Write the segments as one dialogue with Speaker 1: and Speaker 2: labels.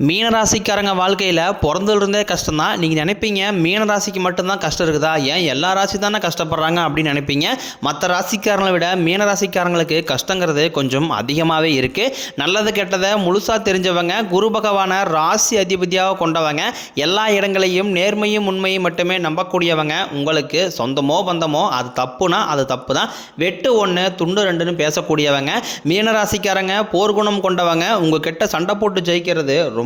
Speaker 1: மீனராசிக்காரங்க வாழ்க்கையில் பிறந்ததுலேருந்தே கஷ்டம் தான் நீங்கள் நினைப்பீங்க மீனராசிக்கு மட்டும்தான் கஷ்டம் இருக்குதா? ஏன் எல்லா ராசி தானே கஷ்டப்படுறாங்க அப்படின்னு நினைப்பீங்க? மற்ற ராசிக்காரங்களை விட மீனராசிக்காரங்களுக்கு கஷ்டங்கிறது கொஞ்சம் அதிகமாகவே இருக்குது நல்லது கெட்டதை முழுசாக தெரிஞ்சவங்க குரு பகவானை ராசி அதிபதியாக கொண்டவங்க எல்லா இடங்களையும் நேர்மையும் உண்மையும் மட்டுமே நம்பக்கூடியவங்க உங்களுக்கு சொந்தமோ பந்தமோ அது தப்புனா அது தப்பு தான் வெட்டு ஒன்று துண்டு ரெண்டுன்னு பேசக்கூடியவங்க மீனராசிக்காரங்க போர்க்குணம் கொண்டவங்க உங்கள் கிட்ட சண்டை போட்டு ஜெயிக்கிறது ரொம்ப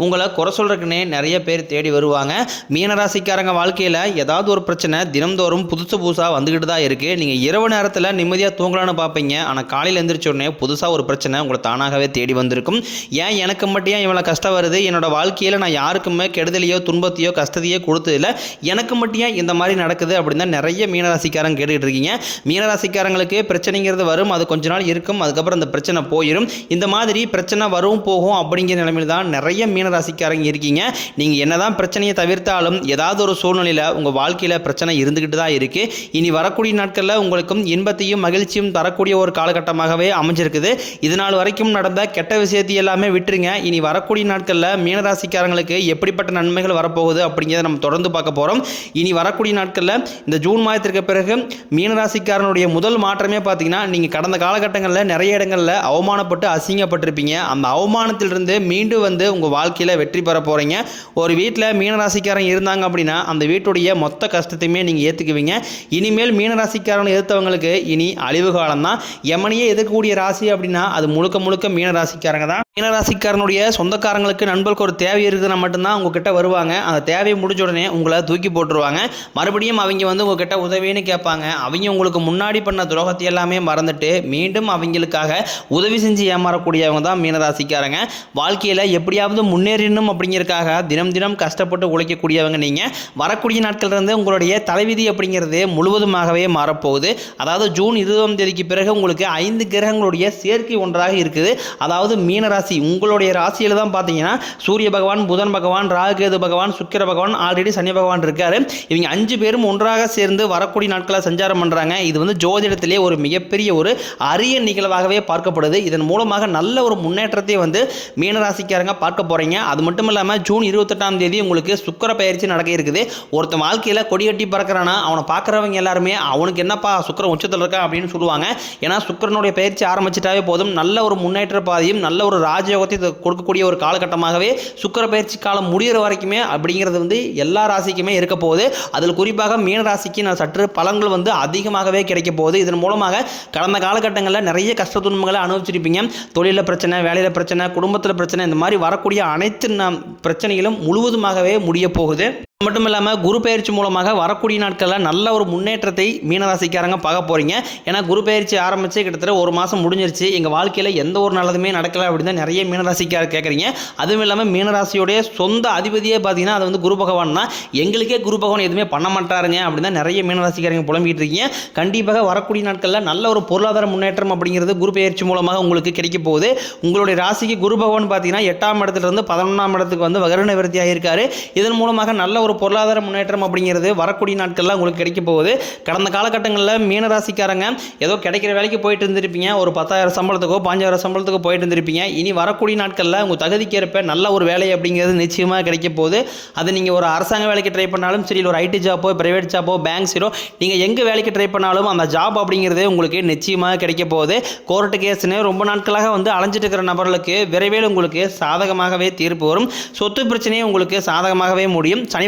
Speaker 1: உங்களை குறை சொல்கிறக்குன்னே நிறைய பேர் தேடி வருவாங்க. மீனராசிக்காரங்க வாழ்க்கையில் ஏதாவது ஒரு பிரச்சனை தினம்தோறும் புதுசு புதுசாக வந்துக்கிட்டு தான் இருக்குது நீங்கள் இரவு நேரத்தில் நிம்மதியாக தூங்கலான்னு பார்ப்பீங்க. ஆனால் காலையில் எழுந்திரிச்சோடனே புதுசாக ஒரு பிரச்சனை உங்களை தானாகவே தேடி வந்திருக்கும். ஏன் எனக்கு மட்டும் ஏன் இவ்வளோ கஷ்டம் வருது? என்னோடய வாழ்க்கையில் நான் யாருக்குமே கெடுதலையோ துன்பத்தையோ கஷ்டத்தையோ கொடுத்ததில்ல எனக்கு மட்டும் ஏன் இந்த மாதிரி நடக்குது அப்படின்னு தான் நிறைய மீனராசிக்காரங்க கேட்டுக்கிட்டு இருக்கீங்க. மீனராசிக்காரங்களுக்கு பிரச்சனைங்கிறது வரும். அது கொஞ்ச நாள் இருக்கும். அதுக்கப்புறம் அந்த பிரச்சனை போயிடும் இந்த மாதிரி பிரச்சனை வரும் போகும் அப்படிங்கிற நிலைமையில் தான் நிறைய மீனராசிக்காரங்க இருக்கீங்க. நீங்கள் என்னதான் பிரச்சனையை தவிர்த்தாலும் ஏதாவது ஒரு சூழ்நிலையில் உங்கள் வாழ்க்கையில் பிரச்சனை இருந்துக்கிட்டு தான் இருக்குது இனி வரக்கூடிய நாட்களில் உங்களுக்கும் இன்பத்தையும் மகிழ்ச்சியும் தரக்கூடிய ஒரு காலகட்டமாகவே அமைஞ்சிருக்குது. இதனால் வரைக்கும் நடந்த கெட்ட விஷயத்தை எல்லாமே விட்டுருங்க. இனி வரக்கூடிய நாட்களில் மீனராசிக்காரங்களுக்கு எப்படிப்பட்ட நன்மைகள் வரப்போகுது அப்படிங்கிறத நம்ம தொடர்ந்து பார்க்க போகிறோம் இனி வரக்கூடிய நாட்களில் இந்த ஜூன் மாதத்திற்கு பிறகு மீனராசிக்காரனுடைய முதல் மாற்றமே பார்த்தீங்கன்னா நீங்கள் கடந்த காலகட்டங்களில் நிறைய இடங்களில் அவமானப்பட்டு அசிங்கப்பட்டிருப்பீங்க. அந்த அவமானத்திலிருந்து மீண்டும் வந்து உங்கள் வாழ்க்கை வாழ்க்கையில் வெற்றி பெற போகிறீங்க ஒரு வீட்டில் மீனராசிக்காரன் இருந்தாங்க அப்படின்னா அந்த வீட்டுடைய மொத்த கஷ்டத்தையுமே நீங்கள் ஏற்றுக்குவீங்க இனிமேல் மீனராசிக்காரன் எதிர்த்தவங்களுக்கு இனி அழிவு காலம் தான் எமனையே எதிர்க்கக்கூடிய ராசி அப்படின்னா அது முழுக்க முழுக்க மீனராசிக்காரங்க தான். மீனராசிக்காரனுடைய சொந்தக்காரங்களுக்கு நண்பர்களுக்கு ஒரு தேவை இருக்குதுன்னா மட்டும்தான் உங்ககிட்ட வருவாங்க. அந்த தேவையை முடிஞ்ச உடனே உங்களை தூக்கி போட்டுருவாங்க. மறுபடியும் அவங்க வந்து உங்ககிட்ட உதவின்னு கேட்பாங்க. அவங்க உங்களுக்கு முன்னாடி பண்ண துரோகத்தை எல்லாமே மறந்துட்டு மீண்டும் அவங்களுக்காக உதவி செஞ்சு ஏமாறக்கூடியவங்க தான் மீனராசிக்காரங்க. வாழ்க்கையில் எப்படியாவது முன்னேறணும் அப்படிங்கிறதுக்காக தினம் தினம் கஷ்டப்பட்டு உழைக்கக்கூடியவங்க நீங்கள் வரக்கூடிய நாட்கள் இருந்து உங்களுடைய தலைவிதி அப்படிங்கிறது முழுவதுமாகவே மாறப்போகுது. அதாவது ஜூன் இருபதாம் தேதிக்கு பிறகு உங்களுக்கு ஐந்து கிரகங்களுடைய சேர்க்கை ஒன்றாக இருக்குது. அதாவது மீனராசி ராசி. உங்களுடைய ராசியில் தான் பார்த்தீங்கன்னா சூரிய பகவான் புதன் பகவான் ராகுகேது பகவான் சுக்கிர பகவான் ஆல்ரெடி சனி பகவான் இருக்காரு. இவங்க அஞ்சு பேரும் ஒன்றாக சேர்ந்து வரக்கூடிய நாட்களை சஞ்சாரம் பண்ணுறாங்க இது வந்து ஜோதிடத்திலே ஒரு மிகப்பெரிய ஒரு அரிய நிகழ்வாகவே பார்க்கப்படுது. இதன் மூலமாக நல்ல ஒரு முன்னேற்றத்தை வந்து மீனராசிக்காரங்க பார்க்க போகிறீங்க அது மட்டும் இல்லாமல் ஜூன் இருபத்தெட்டாம் தேதி உங்களுக்கு சுக்கிர பயிற்சி நடக்க இருக்குது. ஒருத்தன் வாழ்க்கையில் கொடி கட்டி பறக்கிறானா அவனை பார்க்குறவங்க எல்லாருமே அவனுக்கு என்னப்பா சுக்கிரன் உச்சத்தில் இருக்கா அப்படின்னு சொல்லுவாங்க. ஏன்னா சுக்கரனுடைய பயிற்சி ஆரம்பிச்சிட்டாவே போதும். நல்ல ஒரு முன்னேற்ற பாதையும் நல்ல ஒரு ராஜயோகத்தை கொடுக்கக்கூடிய ஒரு காலகட்டமாகவே சுக்கர பயிற்சி காலம் முடிகிற வரைக்குமே அப்படிங்கிறது வந்து எல்லா ராசிக்குமே இருக்க போகுது. அதில் குறிப்பாக மீன ராசிக்கு நான் சற்று பலன்கள் வந்து அதிகமாகவே கிடைக்க போகுது. இதன் மூலமாக கடந்த காலகட்டங்களில் நிறைய கஷ்ட துன்பங்களை அனுபவிச்சிருப்பீங்க. தொழிலில் பிரச்சனை வேலையில் பிரச்சனை குடும்பத்தில் பிரச்சனை இந்த மாதிரி வரக்கூடிய அனைத்து நம் பிரச்சனைகளும் முழுவதுமாகவே முடிய போகுது. மட்டும் இல்லாமல் குரு பயிற்சி மூலமாக வரக்கூடிய நாட்களில் நல்ல ஒரு முன்னேற்றத்தை மீனராசிக்காரங்க பார்க்க போகிறீங்க ஏன்னா குரு பயிற்சி ஆரம்பித்து கிட்டத்தட்ட ஒரு மாதம் முடிஞ்சிருச்சு. எங்கள் வாழ்க்கையில் எந்த ஒரு நல்லதுமே நடக்கலை அப்படின்னு தான் நிறைய மீனராசிக்கார கேட்குறீங்க அதுவும் இல்லாமல் மீனராசியோடைய சொந்த அதிபதியே பார்த்தீங்கன்னா அது வந்து குரு பகவான் தான். எங்களுக்கே குரு பகவான் எதுவுமே பண்ண மாட்டாருங்க அப்படின்னு தான் நிறைய மீனராசிக்காரங்க புலம்பிகிட்டு இருக்கீங்க. கண்டிப்பாக வரக்கூடிய நாட்களில் நல்ல ஒரு பொருளாதார முன்னேற்றம் அப்படிங்கிறது குரு பயிற்சி மூலமாக உங்களுக்கு கிடைக்க போகுது. உங்களுடைய ராசிக்கு குரு பகவான் பார்த்தீங்கன்னா எட்டாம் இடத்துல இருந்து பதினொன்றாம் இடத்துக்கு வந்து வகர நிவர்த்தி ஆகியிருக்காரு இதன் மூலமாக நல்ல ஒரு பொருளாதார முன்னேற்றம் அப்படிங்கிறது வரக்கூடிய நாட்களில் உங்களுக்கு கிடைக்க போகுது. கடந்த காலகட்டங்களில் மீனராசிக்காரங்க ஏதோ கிடைக்கிற வேலைக்கு போயிட்டு இருந்திருப்பீங்க. ஒரு பத்தாயிரம் சம்பளத்துக்கோ பாஞ்சாயிரம் சம்பளத்துக்கோ போயிட்டு இருந்திருப்பீங்க. இனி வரக்கூடிய நாட்களில் உங்கள் தகுதிக்கேற்ப நல்ல ஒரு வேலை அப்படிங்கிறது நிச்சயமாக கிடைக்க போகுது. அது நீங்கள் ஒரு அரசாங்க வேலைக்கு ட்ரை பண்ணாலும் சரி ஒரு ஐடி ஜாப்போ பிரைவேட் ஜாப்போ பேங்க் சீரோ நீங்கள் எங்கே வேலைக்கு ட்ரை பண்ணாலும் அந்த ஜாப் அப்படிங்கிறது உங்களுக்கு நிச்சயமாக கிடைக்க போகுது. கோர்ட்டு கேஸ்னு ரொம்ப நாட்களாக வந்து அலைஞ்சிட்டு இருக்கிற நபர்களுக்கு விரைவில் உங்களுக்கு சாதகமாகவே தீர்ப்பு வரும். சொத்து பிரச்சனையும் உங்களுக்கு சாதகமாகவே முடியும். சனி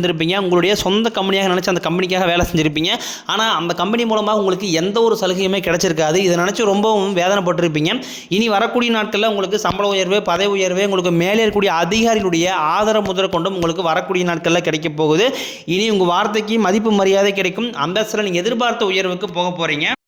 Speaker 1: இருந்திருப்பீங்க உங்களுடைய சொந்த கம்பெனியாக நினச்சி அந்த கம்பெனிக்காக வேலை செஞ்சுருப்பீங்க. ஆனால் அந்த கம்பெனி மூலமாக உங்களுக்கு எந்த ஒரு சலுகையுமே கிடைச்சிருக்காது. இதை நினச்சி ரொம்பவும் வேதனைப்பட்டிருப்பீங்க. இனி வரக்கூடிய நாட்களில் உங்களுக்கு சம்பள உயர்வு பதவி உயர்வு உங்களுக்கு மேலே இருக்கக்கூடிய அதிகாரிகளுடைய ஆதரவு முதல் கொண்டும் உங்களுக்கு வரக்கூடிய நாட்களில் கிடைக்க போகுது. இனி உங்கள் வார்த்தைக்கு மதிப்பு மரியாதை கிடைக்கும். அந்தஸ்தில் நீங்கள் எதிர்பார்த்த உயர்வுக்கு போக போகிறீங்க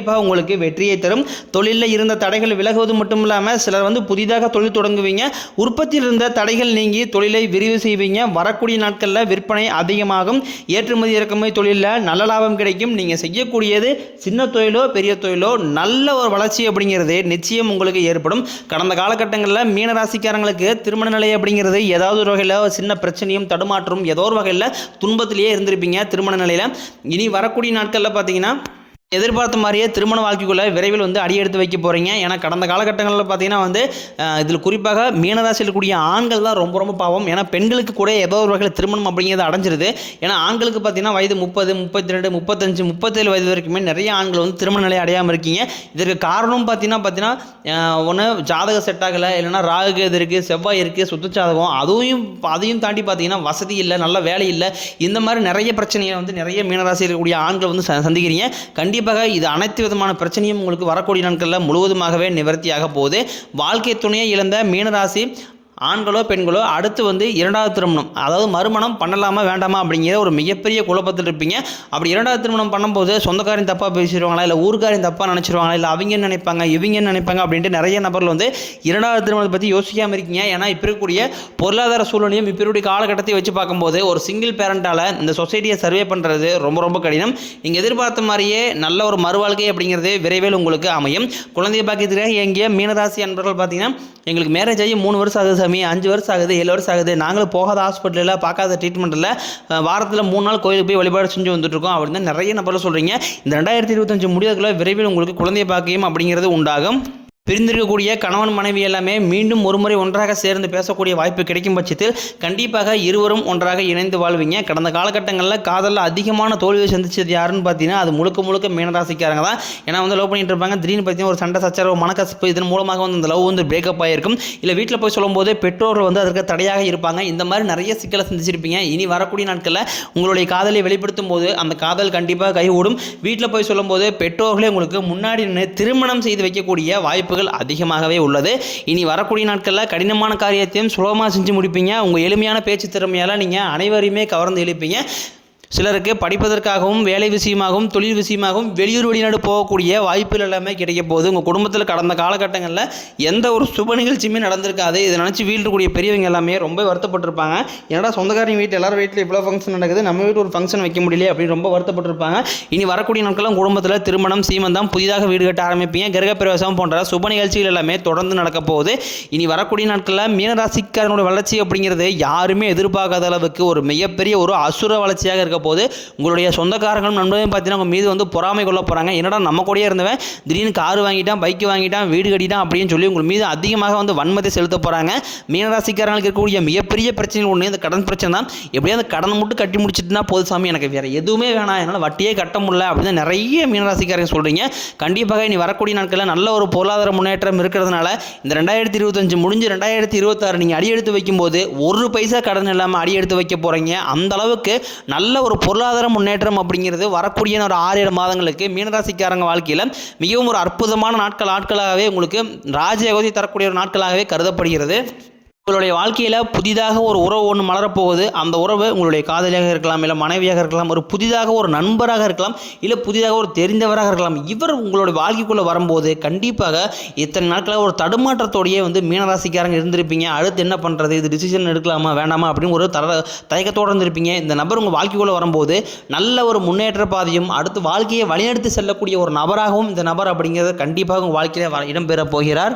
Speaker 1: கண்டிப்பாக உங்களுக்கு வெற்றியை தரும். தொழிலில் இருந்த தடைகள் விலகுவது மட்டும் இல்லாமல் சிலர் வந்து புதிதாக தொழில் தொடங்குவீங்க. உற்பத்தியில் இருந்த தடைகள் நீங்கி தொழிலை விரிவு செய்வீங்க. வரக்கூடிய நாட்களில் விற்பனை அதிகமாகும். ஏற்றுமதி இறக்குமதி தொழிலில் நல்ல லாபம் கிடைக்கும். நீங்கள் செய்யக்கூடியது சின்ன தொழிலோ பெரிய தொழிலோ நல்ல ஒரு வளர்ச்சி அப்படிங்கிறது நிச்சயம் உங்களுக்கு ஏற்படும். கடந்த காலகட்டங்களில் மீனராசிக்காரங்களுக்கு திருமண நிலை அப்படிங்கிறது ஏதாவது ஒரு வகையில் ஒரு சின்ன பிரச்சனையும் தடுமாற்றம் ஏதோ ஒரு வகையில் துன்பத்திலேயே இருந்திருப்பீங்க திருமண நிலையில். இனி வரக்கூடிய நாட்களில் பார்த்தீங்கன்னா எதிர்பார்த்த மாதிரியே திருமண வாழ்க்கைக்குள்ளே விரைவில் வந்து அடியெடுத்து வைக்க போகிறீங்க ஏன்னா கடந்த காலகட்டங்களில் பார்த்தீங்கன்னா வந்து இதில் குறிப்பாக மீனராசியில் இருக்கக்கூடிய ஆண்கள் தான் ரொம்ப ரொம்ப பாவம். ஏன்னா பெண்களுக்கு கூட ஏதோ ஒரு வகையில் திருமணம் அப்படிங்கிறது அடைஞ்சிருது. ஏன்னா ஆண்களுக்கு பார்த்தீங்கன்னா வயது முப்பது முப்பத்தி ரெண்டு முப்பத்தஞ்சு முப்பத்தேழு வயது வரைக்குமே நிறைய ஆண்கள் வந்து திருமண நிலை அடையாமல் இருக்கீங்க. இதற்கு காரணம் பார்த்தீங்கன்னா பார்த்தீங்கன்னா ஒன்று ஜாதக செட் ஆகலை. இல்லைன்னா ராகு கேது இருக்குது செவ்வாய் இருக்குது சுத்தச்சாதகம் அதுவும் அதையும் தாண்டி பார்த்தீங்கன்னா வசதி இல்லை நல்ல வேலை இல்லை. இந்த மாதிரி நிறைய பிரச்சனையை வந்து நிறைய மீனராசியில் இருக்கக்கூடிய ஆண்கள் வந்து ச- சந்திக்கிறீங்க. கண்டிப்பாக இது அனைத்து விதமான பிரச்சனையும் உங்களுக்கு வரக்கூடிய நாட்களில் முழுவதுமாகவே நிவர்த்தியாக போகுது. வாழ்க்கை துணையை இழந்த மீனராசி ஆண்களோ பெண்களோ அடுத்து வந்து இரண்டாவது திருமணம். அதாவது மறுமணம் பண்ணலாமா வேண்டாமா அப்படிங்கிற ஒரு மிகப்பெரிய குழப்பத்தில் இருப்பீங்க. அப்படி இரண்டாவது திருமணம் பண்ணும்போது சொந்தக்காரன் தப்பாக பேசிடுவாங்களா இல்லை ஊர்காரின் தப்பாக நினச்சிருவாங்களா இல்லை அவங்க என்ன நினைப்பாங்க இவங்க என்ன நினைப்பாங்க அப்படின்ட்டு நிறைய நபர்கள் வந்து இரண்டாவது திருமணத்தை பற்றி யோசிக்காமல் இருக்கீங்க. ஏன்னா இப்போ இருக்கக்கூடிய பொருளாதார சூழ்நிலையும் இப்போ இருக்கக்கூடிய காலகட்டத்தை வச்சு பார்க்கும்போது ஒரு சிங்கிள் பேரண்டால் இந்த சொசைட்டியை சர்வே பண்ணுறது ரொம்ப ரொம்ப கடினம். நீங்கள் எதிர்பார்த்த மாதிரியே நல்ல ஒரு மறுவாழ்க்கை அப்படிங்கிறது விரைவில் உங்களுக்கு அமையும். குழந்தைய பாக்கியத்துக்காக எங்கேயே மீனராசி அன்பர்கள் பார்த்தீங்கன்னா எங்களுக்கு மேரேஜ் ஆகி மூணு வருஷம் ஆகுது சாமி அஞ்சு வருஷம் ஆகுது ஏழு வருஷம் ஆகுது. நாங்களும் போகாத ஹாஸ்பிட்டலில் பார்க்காத ட்ரீட்மெண்ட்டில் வாரத்தில் மூணு நாள் கோயிலுக்கு போய் வழிபாடு செஞ்சு வந்துட்டுருக்கோம் அப்படின்னு நிறைய நபர்கள் சொல்கிறீங்க இந்த ரெண்டாயிரத்தி இருபத்தஞ்சு முடியறதுக்குள்ள விரைவில் உங்களுக்கு குழந்தை பாக்கியம் அப்படிங்கிறது உண்டாகும். பிரிந்திருக்கக்கூடிய கணவன் மனைவி எல்லாமே மீண்டும் ஒருமுறை ஒன்றாக சேர்ந்து பேசக்கூடிய வாய்ப்பு கிடைக்கும் பட்சத்தில் கண்டிப்பாக இருவரும் ஒன்றாக இணைந்து வாழ்வீங்க. கடந்த காலகட்டங்களில் காதலில் அதிகமான தோல்வியை சந்திச்சது யாருன்னு பார்த்தீங்கன்னா அது முழுக்க முழுக்க மீனராசிக்காரங்க தான். ஏன்னா வந்து லவ் பண்ணிட்டு இருப்பாங்க. திடீர்னு பார்த்தீங்கன்னா ஒரு சண்டை சச்சரவு மனக்கசப்பு இதன் மூலமாக வந்து அந்த லவ் வந்து பிரேக்கப் ஆகிருக்கும் இல்லை வீட்டில் போய் சொல்லும்போது பெற்றோர்கள் வந்து அதற்கு தடையாக இருப்பாங்க. இந்த மாதிரி நிறைய சிக்கலை சந்திச்சிருப்பீங்க. இனி வரக்கூடிய நாட்களில் உங்களுடைய காதலை வெளிப்படுத்தும் போது அந்த காதல் கண்டிப்பாக கைகூடும். வீட்டில் போய் சொல்லும்போது பெற்றோர்களே உங்களுக்கு முன்னாடி நின்று திருமணம் செய்து வைக்கக்கூடிய வாய்ப்பு வாய்ப்புகள் அதிகமாகவே உள்ளது. இனி வரக்கூடிய நாட்களில் கடினமான காரியத்தையும் சுலபமாக செஞ்சு முடிப்பீங்க. உங்கள் எளிமையான பேச்சு திறமையால் நீங்கள் அனைவரையுமே கவர்ந்து எழுப்பீங்க. சிலருக்கு படிப்பதற்காகவும் வேலை விஷயமாகவும் தொழில் விஷயமாகவும் வெளியூர் வெளிநாடு போகக்கூடிய வாய்ப்புகள் எல்லாமே கிடைக்க போகுது. உங்கள் குடும்பத்தில் கடந்த காலகட்டங்களில் எந்த ஒரு சுப நிகழ்ச்சியுமே நடந்திருக்காது. இதை நினச்சி வீட்டில் பெரியவங்க எல்லாமே ரொம்ப வருத்தப்பட்டிருப்பாங்க. என்னடா சொந்தக்காரங்க வீட்டில் எல்லாரும் வீட்டில் இவ்வளோ ஃபங்க்ஷன் நடக்குது? நம்ம வீட்டில் ஒரு ஃபங்க்ஷன் வைக்க முடியல அப்படின்னு ரொம்ப வருத்தப்பட்டிருப்பாங்க. இனி வரக்கூடிய நாட்களும் குடும்பத்தில் திருமணம் சீமந்தம் புதிதாக வீடு கட்ட ஆரம்பிப்பீங்க. கிரகப்பிரவேசம் போன்ற சுப நிகழ்ச்சிகள் எல்லாமே தொடர்ந்து நடக்க போகுது. இனி வரக்கூடிய நாட்களில் மீனராசிக்காரனோட வளர்ச்சி அப்படிங்கிறது யாருமே எதிர்பார்க்காத அளவுக்கு ஒரு மிகப்பெரிய ஒரு அசுர வளர்ச்சியாக இருக்க போது உங்களுடைய சொந்தக்காரங்களும் நண்பர்களும் பார்த்தீங்கன்னா உங்கள் மீது வந்து பொறாமை கொள்ள போகிறாங்க என்னடா நம்ம கூடயே இருந்தவன் திடீர்னு கார் வாங்கிட்டான் பைக் வாங்கிட்டான் வீடு கட்டிட்டான் அப்படின்னு சொல்லி உங்கள் மீது அதிகமாக வந்து வன்மத்தை செலுத்த போகிறாங்க மீனராசிக்காரங்களுக்கு இருக்கக்கூடிய மிகப்பெரிய பிரச்சனைகள் ஒன்று இந்த கடன் பிரச்சனை தான். எப்படியும் அந்த கடன் மட்டும் கட்டி முடிச்சிட்டுனா போது சாமி எனக்கு வேறு எதுவுமே வேணாம். என்னால் வட்டியே கட்ட முடியல அப்படின்னு நிறைய மீனராசிக்காரங்க சொல்கிறீங்க கண்டிப்பாக இனி வரக்கூடிய நாட்களில் நல்ல ஒரு பொருளாதார முன்னேற்றம் இருக்கிறதுனால இந்த ரெண்டாயிரத்தி இருபத்தஞ்சு முடிஞ்சு ரெண்டாயிரத்தி இருபத்தாறு நீங்கள் அடி எடுத்து வைக்கும்போது ஒரு பைசா கடன் இல்லாமல் அடி எடுத்து வைக்க போகிறீங்க அந்த அளவுக்கு நல்ல ஒரு ஒரு பொருளாதார முன்னேற்றம் அப்படிங்கிறது வரக்கூடிய ஒரு ஆறு ஏழு மாதங்களுக்கு மீனராசிக்காரங்க வாழ்க்கையில் மிகவும் ஒரு அற்புதமான நாட்கள் நாட்களாகவே உங்களுக்கு ராஜயோகத்தை தரக்கூடிய ஒரு நாட்களாகவே கருதப்படுகிறது. உங்களுடைய வாழ்க்கையில் புதிதாக ஒரு உறவு ஒன்று மலரப்போகுது. அந்த உறவு உங்களுடைய காதலியாக இருக்கலாம் இல்லை மனைவியாக இருக்கலாம் ஒரு புதிதாக ஒரு நண்பராக இருக்கலாம் இல்லை புதிதாக ஒரு தெரிந்தவராக இருக்கலாம். இவர் உங்களுடைய வாழ்க்கைக்குள்ளே வரும்போது கண்டிப்பாக இத்தனை நாட்களாக ஒரு தடுமாற்றத்தோடையே வந்து மீனராசிக்காரங்க இருந்திருப்பீங்க. அடுத்து என்ன பண்ணுறது இது டிசிஷன் எடுக்கலாமா வேண்டாமா அப்படின்னு ஒரு தர தயக்கத்தோடு இருந்திருப்பீங்க. இந்த நபர் உங்கள் வாழ்க்கைக்குள்ளே வரும்போது நல்ல ஒரு முன்னேற்ற பாதையும் அடுத்து வாழ்க்கையை வழிநடத்தி செல்லக்கூடிய ஒரு நபராகவும் இந்த நபர் அப்படிங்கிறது கண்டிப்பாக உங்கள் வாழ்க்கையில் இடம்பெறப் இடம்பெற போகிறார்.